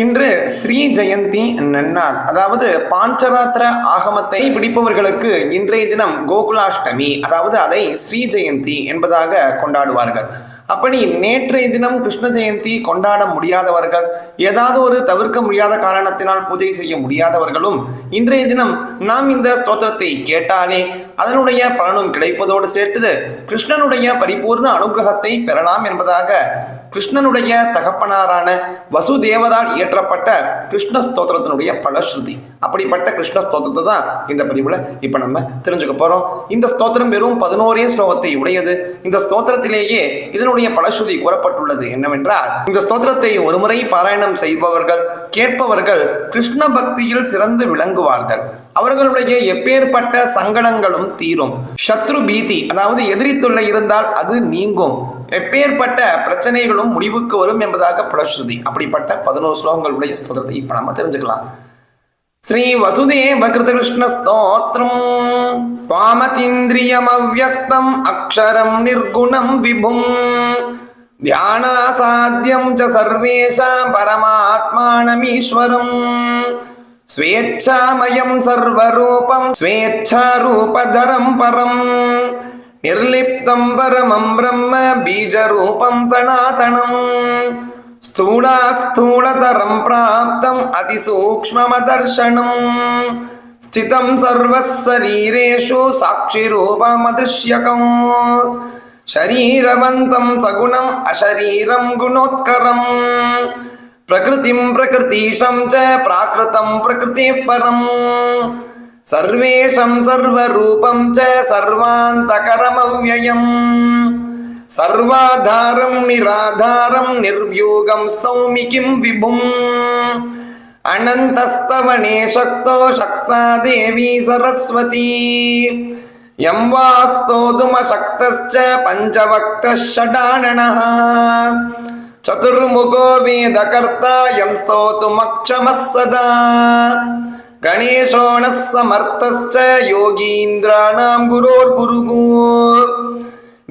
இன்று ஸ்ரீ ஜெயந்தி நன்னாள். அதாவது பாஞ்சராத்திர ஆகமத்தை பிடிப்பவர்களுக்கு இன்றைய தினம் கோகுலாஷ்டமி அதாவது அதை ஸ்ரீ ஜெயந்தி என்பதாக கொண்டாடுவார்கள். அப்படி நேற்றைய தினம் கிருஷ்ண ஜெயந்தி கொண்டாட முடியாதவர்கள் ஏதாவது ஒரு தவிர்க்க முடியாத காரணத்தினால் பூஜை செய்ய முடியாதவர்களும் இன்றைய தினம் நாம் இந்த ஸ்தோத்திரத்தை கேட்டாலே அதனுடைய பலனும் கிடைப்பதோடு சேர்த்து கிருஷ்ணனுடைய பரிபூர்ண அனுகிரகத்தை பெறலாம் என்பதாக கிருஷ்ணனுடைய தகப்பனாரான வசுதேவரால் இயற்றப்பட்ட கிருஷ்ண ஸ்தோத்திரத்தினுடைய பலஸ்ருதி அப்படிப்பட்ட கிருஷ்ண ஸ்தோத்திரத்தை தான் இந்த பதிவில் இப்போ நம்ம தெரிஞ்சுக்க போகிறோம் இந்த ஸ்தோத்திரம் வெறும் பதினோரே ஸ்லோகத்தை உடையது. இந்த ஸ்தோத்திரத்திலேயே இதனுடைய பலஸ்ருதி கூறப்பட்டுள்ளது. என்னவென்றால் இந்த ஸ்தோத்திரத்தை ஒருமுறை பாராயணம் செய்பவர்கள் கேட்பவர்கள் கிருஷ்ண பக்தியில் சிறந்து விளங்குவார்கள். அவர்களுடைய எப்பேற்பட்ட சங்கடங்களும் தீரும். சத்ரு பீதி அதாவது எதிரி தொல்லை இருந்தால் அது நீங்கும். எப்பேற்பட்ட பிரச்சனைகளும் முடிவுக்கு வரும் என்பதாக புலஸ்ருதி அப்படிப்பட்ட பதினோரு ஸ்லோகங்கள் உடைய ஸ்தோத்திரத்தை இப்போ நம்ம தெரிஞ்சுக்கலாம். ஸ்ரீ வசுதேவ கிருதகிருஷ்ண ஸ்தோத்திரம். பாமதீந்திரியமவ்யக்தம் அக்ஷரம் நிர்குணம் விபும். தியானாசாத்தியம் ச சர்வேஷாம் பரமாத்மானமீஸ்வரம். ஸ்வேச்சாமயம் சர்வரூபம் ஸ்வேச்சாரூபதரம் பரம் నిర్లిప్తం పరమం బ్రహ్మ బీజరూపం సనాతనం స్థూళాస్థూళతరం ప్రాప్తం అతిసూక్ష్మమదర్శనం స్థితం సర్వశరీరేషు సాక్షిరూపమదృశ్యకం శరీరవంతం సగుణం అశరీరం గుణోత్కరం ప్రకృతిం ప్రకృతీశం చ ప్రాకృతం ప్రకృతి పరం प्रकृतिः परम् सर्वेशं सर्वरूपं च सर्वान्तकरमव्ययम् सर्वाधारं निराधारं निर्व्यूगं स्तौमि किं विभुम् अनन्तस्तवने शक्तो शक्ता देवी सरस्वती यं वा स्तोतुमशक्तश्च पञ्चवक्त्रः षडाननः चतुर्मुखो वेदकर्ता यं स्तोतुमक्षमः सदा गणेशो नः समर्थश्च योगीन्द्राणां गुरोर्गुरुः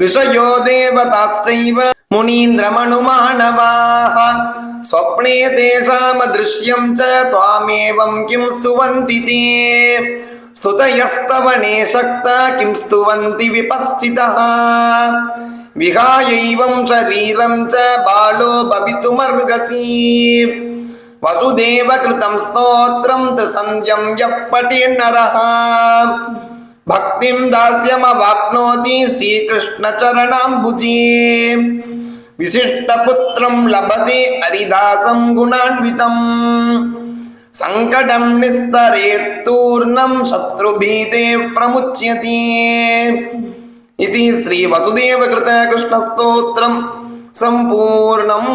ऋषयो देवताश्चैव मुनीन्द्रमनुमानवाः स्वप्ने तेषामदृश्यं च त्वामेवं किं स्तुवन्ति ते स्तुतयस्तवने शक्ता किं स्तुवन्ति विपश्चितः विहायैवं शरीरं च बालो भवितुमर्हसि वसुदेवकृतं स्तोत्रं तु सन्ध्यं यः पठेन्नरः भक्तिं दास्यमवाप्नोति श्रीकृष्णचरणाम्बुजे विशिष्टपुत्रं लभते हरिदासं गुणान्वितम् सङ्कटं निस्तरेत्तूर्णं शत्रुभीते प्रमुच्यते इति श्रीवसुदेवकृतकृष्णस्तोत्रं सम्पूर्णम्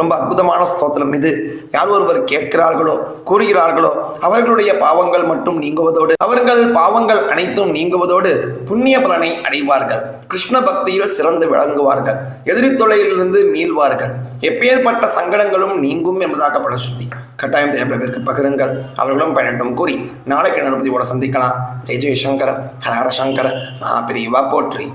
ரொம்ப அற்புதமான ஸ்தோத்திரம் இது. யார் ஒருவர் கேட்கிறார்களோ கூறுகிறார்களோ அவர்களுடைய பாவங்கள் மட்டும் நீங்குவதோடு அவர்கள் பாவங்கள் அனைத்தும் நீங்குவதோடு புண்ணிய பலனை அடைவார்கள். கிருஷ்ண பக்தியில் சிறந்து விளங்குவார்கள். எதிரி தொலையிலிருந்து மீள்வார்கள். எப்பேற்பட்ட சங்கடங்களும் நீங்கும் என்பதாக பலஸ்ருதி கட்டாயம் தேவைக்கு பகிருங்கள். அவர்களும் பயனட்டும் கூறி நாளைக்கு நடுபதியோட சந்திக்கலாம். ஜெய் ஜெய் சங்கர ஹர ஹர சங்கர மகாபிரிவா போற்றி.